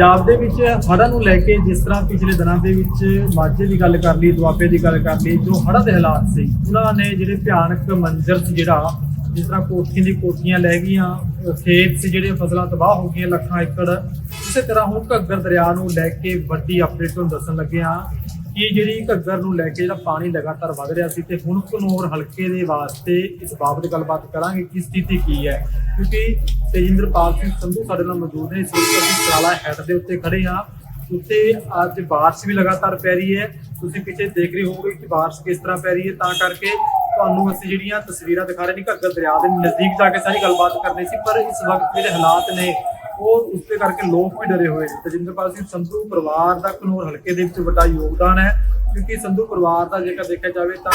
ਪੰਜਾਬ ਦੇ ਵਿੱਚ ਹੜ੍ਹਾਂ ਨੂੰ ਲੈ ਕੇ ਜਿਸ ਤਰ੍ਹਾਂ ਪਿਛਲੇ ਦਿਨਾਂ ਦੇ ਵਿੱਚ ਮਾਝੇ ਦੀ ਗੱਲ ਕਰ ਲਈ, ਦੁਆਬੇ ਦੀ ਗੱਲ ਕਰ ਲਈ, ਜੋ ਹੜ੍ਹਾਂ ਦੇ ਹਾਲਾਤ ਸੀ, ਉਹਨਾਂ ਨੇ ਜਿਹੜੇ ਭਿਆਨਕ ਮੰਜ਼ਰ ਸੀ ਜਿਹੜਾ, ਜਿਸ ਤਰ੍ਹਾਂ ਕੋਠੀਆਂ ਦੀ ਕੋਠੀਆਂ ਲੈ ਗਈਆਂ ਖੇਤ ਸੀ ਜਿਹੜੇ ਫਸਲਾਂ ਤਬਾਹ ਹੋ ਗਈਆਂ ਲੱਖਾਂ ਏਕੜ ਇਸੇ ਤਰ੍ਹਾਂ ਹੁਣ ਘੱਗਰ ਦਰਿਆ ਨੂੰ ਲੈ ਕੇ ਵੱਡੀ ਅਪਡੇਟ ਤੁਹਾਨੂੰ ਦੱਸਣ ਲੱਗੇ ਹਾਂ। ਕਿ ਜਿਹੜੀ ਘੱਗਰ ਨੂੰ ਲੈ ਕੇ ਜਿਹੜਾ ਪਾਣੀ ਲਗਾਤਾਰ ਵੱਧ ਰਿਹਾ ਸੀ ਤੇ ਹੁਣ ਘਨੌਰ ਹਲਕੇ ਦੇ ਵਾਸਤੇ ਇਸ ਬਾਬਤ ਗੱਲਬਾਤ ਕਰਾਂਗੇ ਕਿ ਸਥਿਤੀ ਕੀ ਹੈ। ਕਿਉਂਕਿ ਤੇਜਿੰਦਰਪਾਲ ਸਿੰਘ ਸੰਧੂ ਸਾਡੇ ਨਾਲ ਮੌਜੂਦ ਨੇ, ਇਸ ਵਕਤ ਅਸੀਂ ਸਰਾਲਾ ਹੈਡ ਦੇ ਉੱਤੇ ਖੜੇ ਹਾਂ। ਉੱਤੇ ਅੱਜ ਬਾਰਿਸ਼ ਵੀ ਲਗਾਤਾਰ ਪੈ ਰਹੀ ਹੈ। ਤੁਸੀਂ ਪਿੱਛੇ ਦੇਖ ਰਹੇ ਹੋਗੇ ਕਿ ਬਾਰਿਸ਼ ਕਿਸ ਤਰ੍ਹਾਂ ਪੈ ਰਹੀ ਹੈ। ਤਾਂ ਕਰਕੇ ਤੁਹਾਨੂੰ ਅਸੀਂ ਜਿਹੜੀਆਂ ਤਸਵੀਰਾਂ ਦਿਖਾ ਰਹੇ ਨੇ ਘੱਗਰ ਦਰਿਆ ਦੇ ਨਜ਼ਦੀਕ ਜਾ ਕੇ ਸਾਰੀ ਗੱਲਬਾਤ ਕਰਨੀ ਸੀ, ਪਰ ਇਸ ਵਕਤ ਜਿਹੜੇ ਹਾਲਾਤ ਨੇ ਉਹ ਉਸਦੇ ਕਰਕੇ ਲੋਕ ਵੀ ਡਰੇ ਹੋਏ ਨੇ। ਤੇਜਿੰਦਰਪਾਲ ਸਿੰਘ ਸੰਧੂ ਪਰਿਵਾਰ ਦਾ ਘਨੌਰ ਹਲਕੇ ਦੇ ਵਿੱਚ ਵੱਡਾ ਯੋਗਦਾਨ ਹੈ। ਕਿਉਂਕਿ ਸੰਧੂ ਪਰਿਵਾਰ ਦਾ ਜੇਕਰ ਦੇਖਿਆ ਜਾਵੇ ਤਾਂ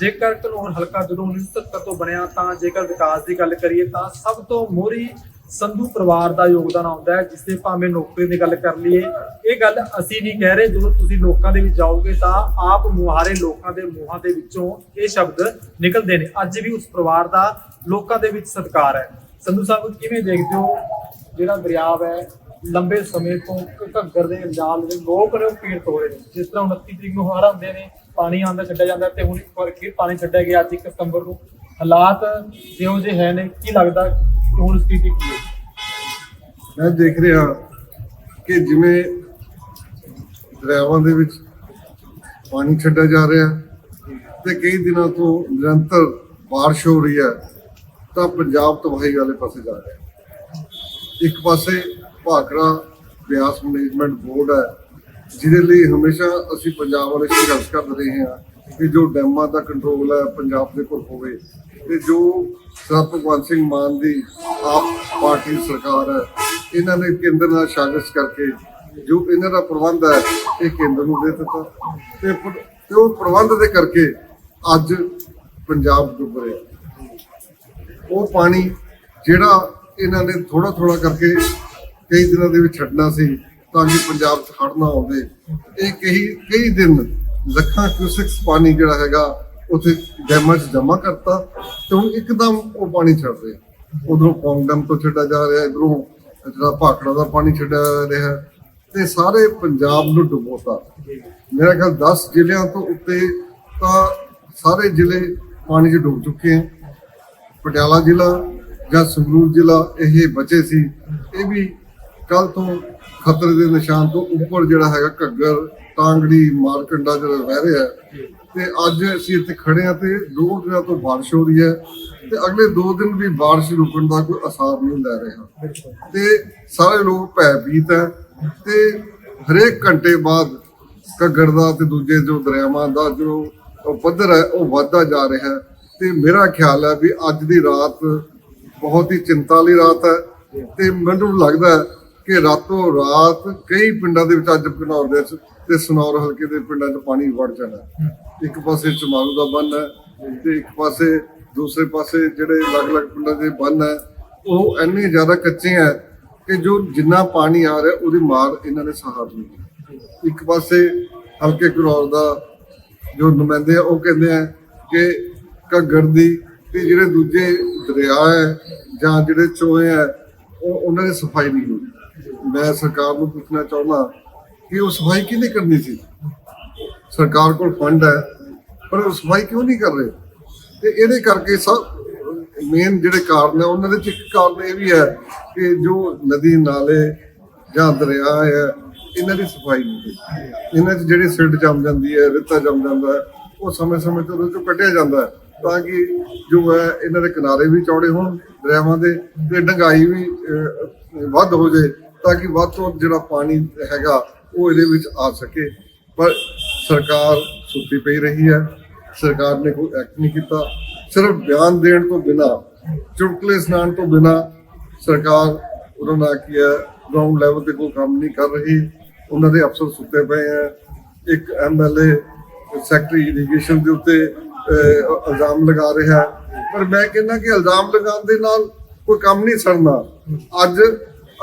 ਜੇਕਰ ਘਨੌਰ ਹਲਕਾ ਜਦੋਂ 1970 ਤੋਂ ਬਣਿਆ ਤਾਂ ਜੇਕਰ ਵਿਕਾਸ ਦੀ ਗੱਲ ਕਰੀਏ ਤਾਂ ਸਭ ਤੋਂ ਮੋਹਰੀ ਸੰਧੂ ਪਰਿਵਾਰ ਦਾ ਯੋਗਦਾਨ ਆਉਂਦਾ ਹੈ, ਜਿਸ ਦੇ ਭਾਵੇਂ ਨੌਕਰੀ ਦੀ ਗੱਲ ਕਰ ਲਈਏ। ਇਹ ਗੱਲ ਅਸੀਂ ਨਹੀਂ ਕਹਿ ਰਹੇ, ਜਦੋਂ ਤੁਸੀਂ ਲੋਕਾਂ ਦੇ ਵਿੱਚ ਜਾਓਗੇ ਤਾਂ ਆਪ ਮੁਹਾਰੇ ਲੋਕਾਂ ਦੇ ਮੂੰਹਾਂ ਦੇ ਵਿੱਚੋਂ ਇਹ ਸ਼ਬਦ ਨਿਕਲਦੇ ਨੇ। ਅੱਜ ਵੀ ਉਸ ਪਰਿਵਾਰ ਦਾ ਲੋਕਾਂ ਦੇ ਵਿੱਚ ਸਤਿਕਾਰ ਹੈ। ਸੰਧੂ ਸਾਹਿਬ, ਕਿਵੇਂ ਦੇਖਦੇ ਹੋ? ਜਿਹੜਾ ਦਰਿਆ ਹੈ ਲੰਬੇ ਸਮੇਂ ਤੋਂ ਘੱਗਰ ਦੇ ਇਲਜ਼ਾਮ ਦੇ ਲੋਕ ਨੇ ਉਹ ਪੀੜਤ ਹੋ ਰਹੇ ਨੇ ਜਿਸ ਤਰ੍ਹਾਂ 29 ਤਰੀਕ ਨੂੰ ਹੜ੍ਹ ਆਉਂਦੇ ਨੇ ਪਾਣੀ ਆਉਂਦਾ ਛੱਡਿਆ ਜਾਂਦਾ ਤੇ ਹੁਣ ਇੱਕ ਵਾਰ ਫਿਰ ਪਾਣੀ ਛੱਡਿਆ ਗਿਆ ਅੱਜ 1 ਸਤੰਬਰ ਨੂੰ ਹਾਲਾਤ ਜਿਹੋ ਜਿਹੇ ਹੈ ਨੇ ਕੀ ਲੱਗਦਾ ਕਿ ਹੁਣ ਸਥਿਤੀ ਕੀ ਹੈ ਮੈਂ ਦੇਖ ਰਿਹਾ ਕਿ ਜਿਵੇਂ ਦਰਿਆਵਾਂ ਦੇ ਵਿੱਚ ਪਾਣੀ ਛੱਡਿਆ ਜਾ ਰਿਹਾ ਤੇ ਕਈ ਦਿਨਾਂ ਤੋਂ ਨਿਰੰਤਰ بارش ਹੋ ਰਹੀ ਹੈ ਤਾਂ ਪੰਜਾਬ ਤਬਾਹੀ ਵਾਲੇ ਪਾਸੇ ਜਾ ਰਿਹਾ ਇੱਕ ਪਾਸੇ ਭਾਖੜਾ ਬਿਆਸ ਮੈਨੇਜਮੈਂਟ ਬੋਰਡ ਹੈ, ਜਿਹਦੇ ਲਈ ਹਮੇਸ਼ਾ ਅਸੀਂ ਪੰਜਾਬ ਵਾਲੇ ਸੰਘਰਸ਼ ਕਰ ਰਹੇ ਹਾਂ ਕਿ ਜੋ ਡੈਮਾਂ ਦਾ ਕੰਟਰੋਲ ਹੈ ਪੰਜਾਬ ਦੇ ਕੋਲ ਹੋਵੇ ਤੇ ਜੋ ਸਰਦਾਰ ਭਗਵੰਤ ਸਿੰਘ ਮਾਨ ਦੀ ਆਪ ਪਾਰਟੀ ਸਰਕਾਰ ਹੈ, ਇਹਨਾਂ ਨੇ ਕੇਂਦਰ ਨਾਲ ਸਾਜ਼ਿਸ਼ ਕਰਕੇ ਜੋ ਇਹਨਾਂ ਦਾ ਪ੍ਰਬੰਧ ਹੈ, ਇਹ ਕੇਂਦਰ ਨੂੰ ਦੇ ਦਿੱਤਾ। ਤੇ ਤੇ ਉਹ ਪ੍ਰਬੰਧ ਦੇ ਕਰਕੇ ਅੱਜ ਪੰਜਾਬ ਡੁੱਬ ਰਿਹਾ। ਉਹ ਪਾਣੀ ਜਿਹੜਾ ਇਹਨਾਂ ਨੇ ਥੋੜਾ ਥੋੜਾ ਕਰਕੇ ਕਈ ਦਿਨਾਂ ਦੇ ਵਿੱਚ ਛੱਡਣਾ ਸੀ ਤਾਂ ਕਿ ਪੰਜਾਬ 'ਚ ਹੜ੍ਹ ਨਾ ਆਉਂਦੇ ਇਹ ਕਈ ਕਈ ਦਿਨ ਲੱਖਾਂ ਕਿਊਸਿਕਸ ਪਾਣੀ ਜਿਹੜਾ ਹੈਗਾ ਉੱਥੇ ਡੈਮਾਂ 'ਚ ਜਮ੍ਹਾਂ ਕਰਤਾ ਤੇ ਹੁਣ ਇੱਕਦਮ ਉਹ ਪਾਣੀ ਛੱਡ ਰਿਹਾ। ਉਧਰੋਂ ਪੌਂਗ ਡੈਮ ਤੋਂ ਛੱਡਿਆ ਜਾ ਰਿਹਾ, ਇਧਰੋਂ ਜਿਹੜਾ ਭਾਖੜਾ ਦਾ ਪਾਣੀ ਛੱਡਿਆ ਜਾ ਰਿਹਾ ਤੇ ਸਾਰੇ ਪੰਜਾਬ ਨੂੰ ਡੁਬੋਤਾ। ਮੇਰਾ ਖਿਆਲ 10 ਜ਼ਿਲ੍ਹਿਆਂ ਤੋਂ ਉੱਤੇ ਤਾਂ ਸਾਰੇ ਜ਼ਿਲ੍ਹੇ ਪਾਣੀ 'ਚ ਡੁੱਬ ਚੁੱਕੇ ਹਨ ਪਟਿਆਲਾ ਜ਼ਿਲ੍ਹਾ ਜਾਂ ਸੰਗਰੂਰ ਜ਼ਿਲ੍ਹਾ ਇਹ ਬਚੇ ਸੀ, ਇਹ ਵੀ ਕੱਲ ਤੋਂ ਖਤਰੇ ਦੇ ਨਿਸ਼ਾਨ ਤੋਂ ਉੱਪਰ ਜਿਹੜਾ ਹੈਗਾ ਘੱਗਰ ਟਾਂਗੜੀ ਮਾਰਕੰਡਾ ਜਿਹੜਾ ਵਹਿ ਰਿਹਾ ਹੈ। ਤੇ ਅੱਜ ਅਸੀਂ ਇੱਥੇ ਖੜੇ ਹਾਂ ਤੇ ਦੋ ਦਿਨਾਂ ਤੋਂ ਬਾਰਿਸ਼ ਹੋ ਰਹੀ ਹੈ ਤੇ ਅਗਲੇ ਦੋ ਦਿਨ ਵੀ ਬਾਰਿਸ਼ ਰੁਕਣ ਦਾ ਕੋਈ ਅਸਾਰ ਨਹੀਂ ਲੈ ਰਿਹਾ ਤੇ ਸਾਰੇ ਲੋਕ ਭੈਭੀਤ ਹੈ ਤੇ ਹਰੇਕ ਘੰਟੇ ਬਾਅਦ ਘੱਗਰ ਦਾ ਤੇ ਦੂਜੇ ਜੋ ਦਰਿਆਵਾਂ ਦਾ ਜੋ ਪੱਧਰ ਹੈ, ਉਹ ਵੱਧਦਾ ਜਾ ਰਿਹਾ ਹੈ ਤੇ ਮੇਰਾ ਖਿਆਲ ਹੈ ਵੀ ਅੱਜ ਦੀ ਰਾਤ ਬਹੁਤ ਹੀ ਚਿੰਤਾ ਵਾਲੀ ਰਾਤ ਹੈ ਤੇ ਮੈਨੂੰ ਲੱਗਦਾ ਕਿ ਰਾਤੋਂ ਰਾਤ ਕਈ ਪਿੰਡਾਂ ਦੇ ਵਿੱਚ ਅੱਜ ਘਨੌਰ ਦੇ ਵਿੱਚ ਤੇ ਸਨੌਰ ਹਲਕੇ ਦੇ ਪਿੰਡਾਂ 'ਚ ਪਾਣੀ ਵੜ ਜਾਣਾ ਇੱਕ ਪਾਸੇ ਚਮਾਰੂ ਦਾ ਬੰਨ ਹੈ ਤੇ ਇੱਕ ਪਾਸੇ ਦੂਸਰੇ ਪਾਸੇ ਜਿਹੜੇ ਅਲੱਗ-ਅਲੱਗ ਪਿੰਡਾਂ ਦੇ ਬੰਨ ਹੈ, ਉਹ ਇੰਨੇ ਜ਼ਿਆਦਾ ਕੱਚੇ ਹੈ ਕਿ ਜੋ ਜਿੰਨਾ ਪਾਣੀ ਆ ਰਿਹਾ ਉਹਦੀ ਮਾਰ ਇਹਨਾਂ ਨੇ ਸਹਾਰ ਨਹੀਂ ਇੱਕ ਪਾਸੇ ਹਲਕੇ ਘਨੌਰ ਦਾ ਜੋ ਨੁਮਾਇੰਦੇ ਆ, ਉਹ ਕਹਿੰਦੇ ਆ ਕਿ ਘੱਗਰ ਦੀ ਤੇ ਜਿਹੜੇ ਦੂਜੇ ਦਰਿਆ ਹੈ ਜਾਂ ਜਿਹੜੇ ਚੋਏ ਹੈ, ਉਹ ਉਹਨਾਂ ਦੀ ਸਫ਼ਾਈ ਨਹੀਂ ਹੋਈ ਮੈਂ ਸਰਕਾਰ ਨੂੰ ਪੁੱਛਣਾ ਚਾਹੁੰਦਾ ਕਿ ਉਹ ਸਫ਼ਾਈ ਕਿਹਨੇ ਕਰਨੀ ਸੀ? ਸਰਕਾਰ ਕੋਲ ਫੰਡ ਹੈ, ਪਰ ਉਹ ਸਫ਼ਾਈ ਕਿਉਂ ਨਹੀਂ ਕਰ ਰਹੇ? ਤੇ ਇਹਦੇ ਕਰਕੇ ਸਭ ਮੇਨ ਜਿਹੜੇ ਕਾਰਨ ਹੈ, ਉਹਨਾਂ ਦੇ ਚ ਇੱਕ ਕਾਰਨ ਇਹ ਵੀ ਹੈ ਕਿ ਜੋ ਨਦੀ ਨਾਲੇ ਜਾਂ ਦਰਿਆ ਹੈ, ਇਹਨਾਂ ਦੀ ਸਫ਼ਾਈ ਨਹੀਂ ਹੋਈ ਇਹਨਾਂ 'ਚ ਜਿਹੜੇ ਸਿਲਟ ਜੰਮ ਜਾਂਦੀ ਹੈ, ਰੇਤਾ ਜੰਮ ਜਾਂਦਾ ਹੈ, ਉਹ ਸਮੇਂ-ਸਮੇਂ ਤੇ ਉਹਦੇ ਚੋਂ ਕੱਢਿਆ ਜਾਂਦਾ ਹੈ। ਤਾਂ ਕਿ ਜੋ ਹੈ, ਇਹਨਾਂ ਦੇ ਕਿਨਾਰੇ ਵੀ ਚੌੜੇ ਹੋਣ, ਦਰਿਆਵਾਂ ਦੇ, ਤੇ ਡੰਗਾਈ ਵੀ ਵੱਧ ਹੋ ਜੇ ਤਾਂ ਕਿ ਵੱਧ ਤੋਂ ਵੱਧ ਜਿਹੜਾ ਪਾਣੀ ਹੈਗਾ, ਉਹ ਇਹਦੇ ਵਿੱਚ ਆ ਸਕੇ। ਪਰ ਸਰਕਾਰ ਸੁੱਤੀ ਪਈ ਰਹੀ ਹੈ। ਸਰਕਾਰ ਨੇ ਕੋਈ ਐਕਟ ਨਹੀਂ ਕੀਤਾ। ਸਿਰਫ ਬਿਆਨ ਦੇਣ ਤੋਂ ਬਿਨਾ, ਚੁਟਕਲੇ ਸੁਣਾਉਣ ਤੋਂ ਬਿਨਾ, ਸਰਕਾਰ ਉਹਨਾਂ ਨਾਲ ਕੀ ਹੈ ਗਰਾਊਂਡ ਲੈਵਲ ਤੇ ਕੋਈ ਕੰਮ ਨਹੀਂ ਕਰ ਰਹੀ। ਉਹਨਾਂ ਦੇ ਅਫਸਰ ਸੁੱਤੇ ਪਏ ਹੈ। ਇੱਕ ਐਮਐਲਏ ਸੈਕਟਰੀ ਇਰੀਗੇਸ਼ਨ ਦੇ ਉੱਤੇ ਇਲਜ਼ਾਮ ਲਗਾ ਰਿਹਾ ਪਰ ਮੈਂ ਕਹਿੰਦਾ ਕਿ ਇਲਜ਼ਾਮ ਲਗਾਉਣ ਦੇ ਨਾਲ ਕੋਈ ਕੰਮ ਨਹੀਂ ਸਰਨਾ ਅੱਜ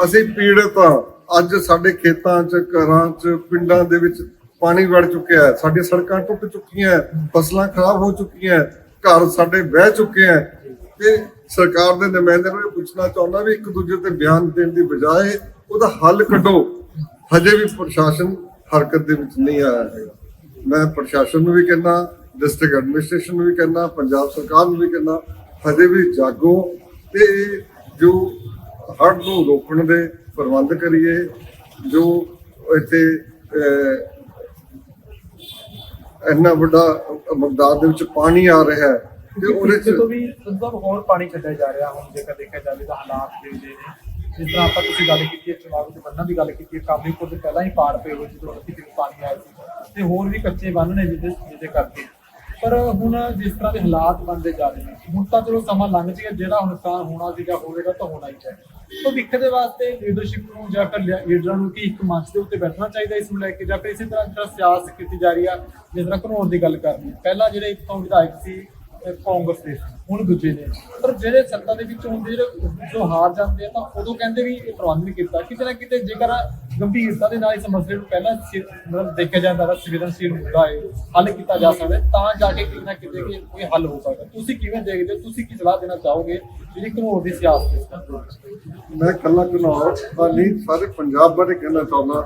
ਅਸੀਂ ਪੀੜਤ ਹਾਂ। ਅੱਜ ਸਾਡੇ ਖੇਤਾਂ 'ਚ, ਘਰਾਂ 'ਚ, ਪਿੰਡਾਂ ਦੇ ਵਿੱਚ ਪਾਣੀ ਵੜ ਚੁੱਕਿਆ ਹੈ। ਸਾਡੀਆਂ ਸੜਕਾਂ ਟੁੱਟ ਚੁੱਕੀਆਂ ਫਸਲਾਂ ਖਰਾਬ ਹੋ ਚੁੱਕੀਆਂ ਘਰ ਸਾਡੇ ਵਹਿ ਚੁੱਕੇ ਹੈ। ਤੇ ਸਰਕਾਰ ਦੇ ਨੁਮਾਇੰਦੇ ਨੂੰ ਇਹ ਪੁੱਛਣਾ ਚਾਹੁੰਦਾ ਵੀ ਇੱਕ ਦੂਜੇ ਤੇ ਬਿਆਨ ਦੇਣ ਦੀ ਬਜਾਏ ਉਹਦਾ ਹੱਲ ਕੱਢੋ। ਹਜੇ ਵੀ ਪ੍ਰਸ਼ਾਸਨ ਹਰਕਤ ਦੇ ਵਿੱਚ ਨਹੀਂ ਆਇਆ ਹੈਗਾ। ਮੈਂ ਪ੍ਰਸ਼ਾਸਨ ਨੂੰ ਵੀ ਕਹਿੰਦਾ ਡਿਸਟ੍ਰਿਕਟ ਐਡਮਿਨਿਸਟ੍ਰੇਸ਼ਨ ਨੂੰ ਵੀ ਕਹਿੰਦਾ ਪੰਜਾਬ ਸਰਕਾਰ ਨੂੰ ਵੀ ਕਹਿੰਦਾ ਹਜੇ ਵੀ ਜਾਗੋ ਤੇ ਜੋ ਹੜ੍ਹ ਨੂੰ ਰੋਕਣ ਦੇ ਪ੍ਰਬੰਧ ਕਰੀਏ ਜੋ ਇੱਥੇ ਇੰਨਾ ਵੱਡਾ ਮਕਦਾਰ ਦੇ ਵਿੱਚ ਪਾਣੀ ਆ ਰਿਹਾ ਹੈ ਤੇ ਉਹਦੇ ਚ ਜਦੋਂ ਵੀ ਮਤਲਬ ਹੋਰ ਪਾਣੀ ਛੱਡਿਆ ਜਾ ਰਿਹਾ ਹੁਣ ਜੇਕਰ ਦੇਖਿਆ ਜਾਵੇ ਤਾਂ ਹਾਲਾਤ ਜਿਹੇ ਨੇ ਜਿਸ ਤਰ੍ਹਾਂ ਆਪਾਂ ਤੁਸੀਂ ਗੱਲ ਕੀਤੀ ਹੈ ਚੁਣਾਵ ਦੇ ਬੰਨਾਂ ਦੀ ਗੱਲ ਕੀਤੀ ਹੈ ਕਾਬਲੀਪੁਰ ਦੇ ਪਹਿਲਾਂ ਹੀ ਪਾੜ ਪਏ ਹੋਏ ਜਦੋਂ ਅਸੀਂ ਕਿਤੇ ਪਾਣੀ ਆਇਆ ਸੀ ਤੇ ਹੋਰ ਵੀ ਕੱਚੇ ਬੰਨ ਨੇ ਜਿਹਦੇ ਜਿਹਦੇ ਕਰਕੇ। ਪਰ ਹੁਣ ਜਿਸ ਤਰ੍ਹਾਂ ਦੇ ਹਾਲਾਤ ਬਣਦੇ ਜਾ ਰਹੇ ਨੇ, ਹੁਣ ਤਾਂ ਚਲੋ ਸਮਾਂ ਲੰਘ ਗਿਆ ਜਿਹੜਾ ਹੁਣ ਨੁਕਸਾਨ ਹੋਣਾ ਸੀਗਾ, ਹੋਵੇਗਾ ਤਾਂ ਹੋਣਾ ਹੀ ਹੈ। ਭਵਿੱਖ ਦੇ ਵਾਸਤੇ ਲੀਡਰਸ਼ਿਪ ਨੂੰ ਜਾਂ ਫਿਰ ਲੀਡਰਾਂ ਨੂੰ ਕੀ ਇੱਕ ਮੰਚ ਦੇ ਉੱਤੇ ਬੈਠਣਾ ਚਾਹੀਦਾ ਇਸ ਨੂੰ ਲੈ ਕੇ, ਜਾਂ ਫਿਰ ਇਸੇ ਤਰ੍ਹਾਂ ਜਿਹੜਾ ਸਿਆਸਤ ਕੀਤੀ ਜਾ ਰਹੀ ਆ, ਜਿਸ ਤਰ੍ਹਾਂ ਘਨੌਰ ਦੀ ਗੱਲ ਕਰਨੀ ਪਹਿਲਾਂ ਜਿਹੜੇ ਇੱਕ ਵਿਧਾਇਕ ਸੀ ਕਾਂਗਰਸ ਦੇ ਹੁਣ ਦੂਜੇ ਨੇ। ਪਰ ਜਿਹੜੇ ਸੱਤਾ ਦੇ ਵਿੱਚ ਹੁੰਦੇ ਜਿਹੜੇ ਜੋ ਹਾਰ ਜਾਂਦੇ ਆ, ਤਾਂ ਉਦੋਂ ਕਹਿੰਦੇ ਵੀ ਇਹ ਪ੍ਰਬੰਧ ਨਹੀਂ ਕੀਤਾ। ਕਿਤੇ ਨਾ ਕਿਤੇ ਜੇਕਰ ਗੰਭੀਰਤਾ ਦੇ ਨਾਲ ਇਸ ਮਸਲੇ ਨੂੰ ਪਹਿਲਾਂ ਸਿ- ਮਤਲਬ ਦੇਖਿਆ ਜਾਂਦਾ ਤਾਂ ਸੰਵੇਦਨਸ਼ੀਲ ਮੁੱਦਾ ਹੈ ਹੱਲ ਕੀਤਾ ਜਾ ਸਕਦਾ ਹੈ, ਤਾਂ ਜਾ ਕੇ ਕਿਤੇ ਨਾ ਕਿਤੇ ਕਿ ਕੋਈ ਹੱਲ ਹੋ ਸਕਦਾ ਤੁਸੀਂ ਕਿਵੇਂ ਦੇਖਦੇ ਹੋ? ਤੁਸੀਂ ਕੀ ਸਲਾਹ ਦੇਣਾ ਚਾਹੋਗੇ ਜਿਹੜੀ ਘਨੌਰ ਦੀ ਸਿਆਸਤ ਇਸ ਤਰ੍ਹਾਂ ਮੈਂ ਕੱਲਾ ਘਨੌਰ ਦਾ ਨਹੀਂ ਸਾਰੇ ਪੰਜਾਬ ਬਾਰੇ ਕਹਿਣਾ ਚਾਹੁੰਦਾ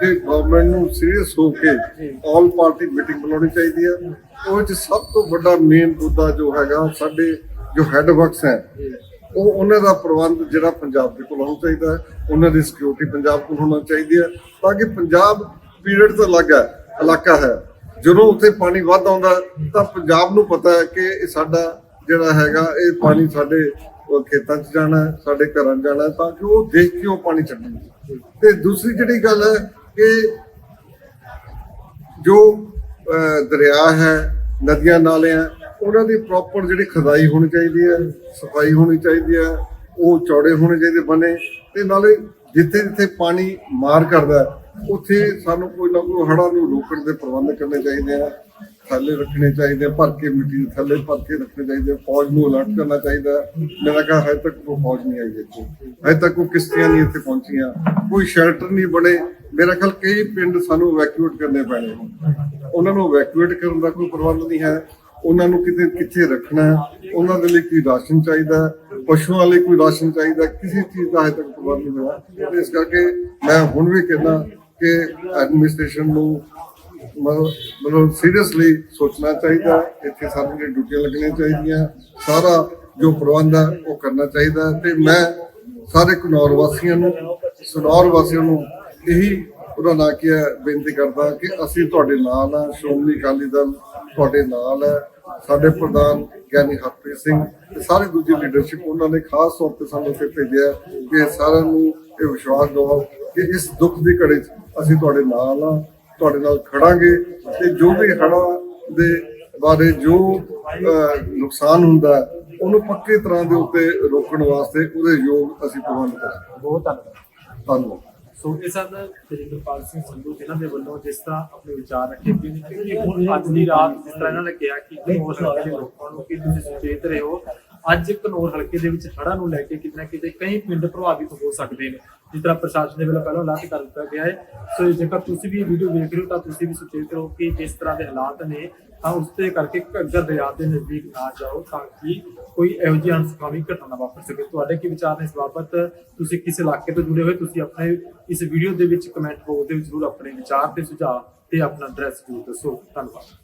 ਕਿ ਗਵਰਨਮੈਂਟ ਨੂੰ ਸੀਰੀਅਸ ਹੋ ਕੇ ਆਲ ਪਾਰਟੀ ਮੀਟਿੰਗ ਬੁਲਾਉਣੀ ਚਾਹੀਦੀ ਹੈ। ਉਹ ਚ ਸਭ ਤੋਂ ਵੱਡਾ ਮੇਨ ਮੁੱਦਾ ਜੋ ਹੈਗਾ ਸਾਡੇ ਜੋ ਹੈੱਡ ਵਰਕਸ ਹੈ ਉਹ ਉਹਨਾਂ ਦਾ ਪ੍ਰਬੰਧ ਜਿਹੜਾ ਪੰਜਾਬ ਦੇ ਕੋਲ ਹੋਣਾ ਚਾਹੀਦਾ ਹੈ, ਉਹਨਾਂ ਦੀ ਸਿਕਿਉਰਿਟੀ ਪੰਜਾਬ ਕੋਲ ਹੋਣਾ ਚਾਹੀਦੀ ਹੈ, ਤਾਂ ਕਿ ਪੰਜਾਬ ਪੀਰੀਅਡ ਤੋਂ ਅਲੱਗ ਹੈ, ਇਲਾਕਾ ਹੈ। ਜਦੋਂ ਉੱਥੇ ਪਾਣੀ ਵੱਧ ਆਉਂਦਾ ਤਾਂ ਪੰਜਾਬ ਨੂੰ ਪਤਾ ਹੈ ਕਿ ਇਹ ਸਾਡਾ ਜਿਹੜਾ ਹੈਗਾ, ਇਹ ਪਾਣੀ ਸਾਡੇ ਖੇਤਾਂ 'ਚ ਜਾਣਾ ਸਾਡੇ ਘਰਾਂ 'ਚ ਜਾਣਾ ਤਾਂ ਕਿ ਉਹ ਦੇਖ ਕੇ ਉਹ ਪਾਣੀ ਛੱਡਣ। ਤੇ ਦੂਸਰੀ ਜਿਹੜੀ ਗੱਲ ਹੈ ਕਿ ਜੋ ਦਰਿਆ ਹੈ, ਨਦੀਆਂ ਨਾਲੇ ਉਹਨਾਂ ਦੀ ਪ੍ਰੋਪਰ ਜਿਹੜੀ ਖਦਾਈ ਹੋਣੀ ਚਾਹੀਦੀ ਹੈ, ਸਫ਼ਾਈ ਹੋਣੀ ਚਾਹੀਦੀ ਹੈ, ਉਹ ਚੌੜੇ ਹੋਣੇ ਚਾਹੀਦੇ ਬਣੇ ਤੇ ਨਾਲੇ ਜਿੱਥੇ ਜਿੱਥੇ ਪਾਣੀ ਮਾਰ ਕਰਦਾ ਉੱਥੇ ਸਾਨੂੰ ਕੋਈ ਨਾ ਕੋਈ ਹੜ੍ਹਾਂ ਨੂੰ ਰੋਕਣ ਦੇ ਪ੍ਰਬੰਧ ਕਰਨੇ ਚਾਹੀਦੇ ਆ, ਥੱਲੇ ਰੱਖਣੇ ਚਾਹੀਦੇ ਭਰ ਕੇ ਮਿੱਟੀ ਥੱਲੇ ਭਰ ਕੇ ਰੱਖਣੇ ਚਾਹੀਦੇ ਫੌਜ ਨੂੰ ਅਲਰਟ ਕਰਨਾ ਚਾਹੀਦਾ ਮੇਰਾ ਕਹਾ ਹਜੇ ਤੱਕ ਕੋਈ ਫੌਜ ਨਹੀਂ ਆਈ ਇੱਥੇ ਹਜੇ ਤੱਕ ਕੋਈ ਕਿਸ਼ਤੀਆਂ ਨਹੀਂ ਇੱਥੇ ਪਹੁੰਚੀਆਂ, ਕੋਈ ਸ਼ੈਲਟਰ ਨਹੀਂ ਬਣੇ। ਮੇਰਾ ਖਿਆਲ ਕਈ ਪਿੰਡ ਸਾਨੂੰ ਇਵੈਕੂਏਟ ਕਰਨੇ ਪੈਣੇ ਉਹਨਾਂ ਨੂੰ ਇਵੈਕੂਏਟ ਕਰਨ ਦਾ ਕੋਈ ਪ੍ਰਬੰਧ ਨਹੀਂ ਹੈ। ਉਹਨਾਂ ਨੂੰ ਕਿਤੇ ਕਿੱਥੇ ਰੱਖਣਾ ਉਹਨਾਂ ਦੇ ਲਈ ਕੋਈ ਰਾਸ਼ਨ ਚਾਹੀਦਾ ਪਸ਼ੂਆਂ ਲਈ ਕੋਈ ਰਾਸ਼ਨ ਚਾਹੀਦਾ ਕਿਸੇ ਚੀਜ਼ ਦਾ ਹਜੇ ਤੱਕ ਪ੍ਰਬੰਧ ਨਹੀਂ ਹੋਇਆ। ਇਸ ਕਰਕੇ ਮੈਂ ਹੁਣ ਵੀ ਕਹਿੰਦਾ ਕਿ ਐਡਮਿਨਿਸਟ੍ਰੇਸ਼ਨ ਨੂੰ ਮਤਲਬ ਮਤਲਬ ਸੀਰੀਅਸਲੀ ਸੋਚਣਾ ਚਾਹੀਦਾ ਇੱਥੇ ਇੱਥੇ ਸਾਡੀਆਂ ਡਿਊਟੀਆਂ ਲੱਗਣੀਆਂ ਚਾਹੀਦੀਆਂ ਸਾਰਾ ਜੋ ਪ੍ਰਬੰਧ ਹੈ, ਉਹ ਕਰਨਾ ਚਾਹੀਦਾ ਹੈ। ਤੇ ਮੈਂ ਸਾਰੇ ਘਨੌਰ ਵਾਸੀਆਂ ਨੂੰ, ਸਨੌਰ ਵਾਸੀਆਂ ਨੂੰ ਇਹੀ ਉਹਨਾਂ ਨਾਲ ਕੀ ਹੈ ਬੇਨਤੀ ਕਰਦਾ ਕਿ ਅਸੀਂ ਤੁਹਾਡੇ ਨਾਲ ਆ ਸ਼੍ਰੋਮਣੀ ਅਕਾਲੀ ਦਲ ਤੁਹਾਡੇ ਨਾਲ ਹੈ। ਸਾਡੇ ਪ੍ਰਧਾਨ ਗਿਆਨੀ ਹਰਪ੍ਰੀਤ ਸਿੰਘ ਤੇ ਸਾਰੇ ਦੂਜੀ ਲੀਡਰਸ਼ਿਪ ਉਹਨਾਂ ਨੇ ਖਾਸ ਤੌਰ ਤੇ ਸਾਨੂੰ ਇੱਥੇ ਭੇਜਿਆ ਕਿ ਸਾਰਿਆਂ ਨੂੰ ਇਹ ਵਿਸ਼ਵਾਸ ਦਿਵਾਓ ਕਿ ਇਸ ਦੁੱਖ ਦੀ ਘੜੀ 'ਚ ਅਸੀਂ ਤੁਹਾਡੇ ਨਾਲ ਆ ਤੁਹਾਡੇ ਨਾਲ ਖੜਾਂਗੇ ਤੇ ਜੋ ਵੀ ਹੜ੍ਹਾਂ ਦੇ ਬਾਰੇ ਜੋ ਨੁਕਸਾਨ ਹੁੰਦਾ ਉਹਨੂੰ ਪੱਕੇ ਤਰ੍ਹਾਂ ਦੇ ਉੱਤੇ ਰੋਕਣ ਵਾਸਤੇ ਉਹਦੇ ਯੋਗ ਅਸੀਂ ਪ੍ਰਬੰਧ ਕਰਾਂਗੇ। ਬਹੁਤ ਧੰਨਵਾਦ। ਧੰਨਵਾਦ। ਸੋ ਇਹ ਸਨ ਤੇਜਿੰਦਰਪਾਲ ਸਿੰਘ ਸੰਧੂ ਜਿਨ੍ਹਾਂ ਦੇ ਵੱਲੋਂ ਜਿਸ ਤਰ੍ਹਾਂ ਆਪਣੇ ਵਿਚਾਰ ਰੱਖੇ ਗਏ ਨੇ ਹੁਣ ਅੱਜ ਦੀ ਰਾਤ ਜਿਸ ਤਰ੍ਹਾਂ ਇਹਨਾਂ ਨੇ ਕਿਹਾ ਕਿ ਦੇ ਲੋਕਾਂ ਨੂੰ ਕਿ ਤੁਸੀਂ ਸੁਚੇਤ ਰਹੋ ਅੱਜ ਕਨੌਰ ਹਲਕੇ ਦੇ ਵਿੱਚ ਹੜ੍ਹਾਂ ਨੂੰ ਲੈ ਕੇ ਕਿਤੇ ਨਾ ਕਿਤੇ ਕਈ ਪਿੰਡ ਪ੍ਰਭਾਵਿਤ ਹੋ ਸਕਦੇ ਨੇ, ਜਿਸ ਤਰ੍ਹਾਂ ਪ੍ਰਸ਼ਾਸਨ ਦੇ ਵੱਲੋਂ ਪਹਿਲਾਂ ਅਲਰਟ ਕਰ ਦਿੱਤਾ ਗਿਆ ਹੈ। ਸੋ ਜੇਕਰ ਤੁਸੀਂ ਵੀ ਇਹ ਵੀਡੀਓ ਵੇਖ ਰਹੇ ਹੋ ਤਾਂ ਤੁਸੀਂ ਵੀ ਸੁਚੇਤ ਰਹੋ ਕਿ ਜਿਸ ਤਰ੍ਹਾਂ ਦੇ ਹਾਲਾਤ ਨੇ, ਤਾਂ ਉਸ ਤੇ ਕਰਕੇ ਘੱਗਰ ਦਰਿਆ ਦੇ ਨਜ਼ਦੀਕ ਨਾ ਜਾਓ ਤਾਂ ਕਿ ਕੋਈ ਇਹੋ ਜਿਹੀ ਅਣਸੁਖਾਵੀ ਘਟਨਾ ਵਾਪਰ ਸਕੇ। ਤੁਹਾਡੇ ਕੀ ਵਿਚਾਰ ਨੇ ਇਸ ਬਾਬਤ? ਤੁਸੀਂ ਕਿਸ ਇਲਾਕੇ ਤੋਂ ਜੁੜੇ ਹੋਏ? ਤੁਸੀਂ ਆਪਣੇ ਇਸ ਵੀਡੀਓ ਦੇ ਵਿੱਚ ਕਮੈਂਟ ਬਾਕਸ ਦੇ ਵਿੱਚ ਜ਼ਰੂਰ ਆਪਣੇ ਵਿਚਾਰ ਤੇ ਸੁਝਾਅ ਤੇ ਆਪਣਾ ਐਡਰੈਸ ਜ਼ਰੂਰ ਦੱਸੋ। ਧੰਨਵਾਦ।